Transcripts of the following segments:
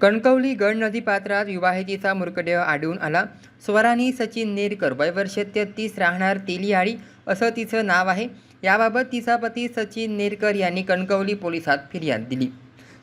कणकवली गड नदी पात्रात मृतदेह आढळून आला. स्वरानी सचिन नेरकर वयवर्ष तेहतीस राहणार तेलियाळी असं तिचं नाव आहे. याबाबत तिचा पती सचिन नेरकर यांनी कणकवली पोलिसात फिर्याद दिली.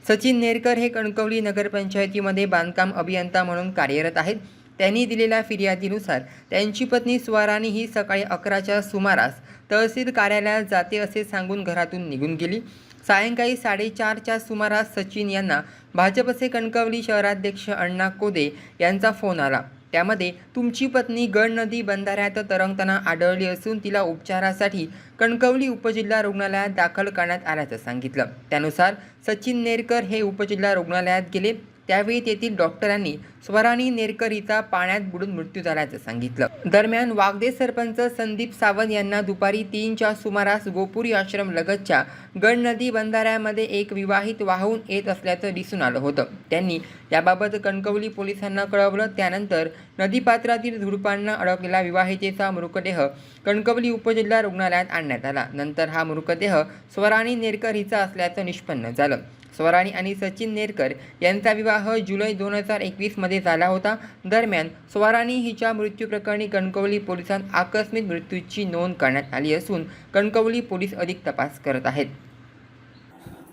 सचिन नेरकर हे कणकवली नगरपंचायतीमध्ये बांधकाम अभियंता म्हणून कार्यरत आहेत. त्यांनी दिलेल्या फिर्यादीनुसार त्यांची पत्नी स्वारानी ही सकाळी अकराच्या सुमारास तहसील कार्यालयात जाते असे सांगून घरातून निघून गेली. सायंकाळी साडेचारच्या सुमारास सचिन यांना भाजपचे कणकवली शहराध्यक्ष अण्णा कोदे यांचा फोन आला. त्यामध्ये तुमची पत्नी गड नदी बंधाऱ्यात तरंगताना आढळली असून तिला उपचारासाठी कणकवली उपजिल्हा रुग्णालयात दाखल करण्यात आल्याचं सांगितलं. त्यानुसार सचिन नेरकर हे उपजिल्हा रुग्णालयात गेले. त्यावेळी तेथील डॉक्टरांनी स्वरानी नेरकरीचा पाण्यात बुडून मृत्यू झाल्याचं सांगितलं. दरम्यान वागदे सरपंच संदीप सावंत यांना दुपारी तीनच्या सुमारास गोपुरी आश्रम लगतच्या गड नदी बंधाऱ्यामध्ये एक विवाहित वाहून येत असल्याचं दिसून आलं होतं. त्यांनी याबाबत कणकवली पोलिसांना कळवलं. त्यानंतर नदीपात्रातील झुडपांना अडकलेला विवाहितेचा मृतदेह कणकवली उपजिल्हा रुग्णालयात आणण्यात आला. नंतर हा मृतदेह स्वराणी नेरकर हिचा असल्याचं निष्पन्न झालं. स्वराणी आणि सचिन नेरकर यांचा विवाह जुलै दोन हजार एकवीसमध्ये झाला होता. दरम्यान स्वराणी हिच्या मृत्यूप्रकरणी कणकवली पोलिसांत आकस्मिक मृत्यूची नोंद करण्यात आली असून कणकवली पोलीस अधिक तपास करत आहेत.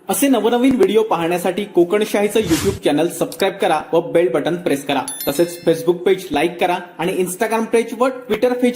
असे नवनवीन व्हिडिओ पाहण्यासाठी कोकणशाहीचं युट्यूब चॅनल सबस्क्राईब करा व बेल बटन प्रेस करा. तसेच फेसबुक पेज लाईक करा आणि इंस्टाग्राम पेज व ट्विटर पेज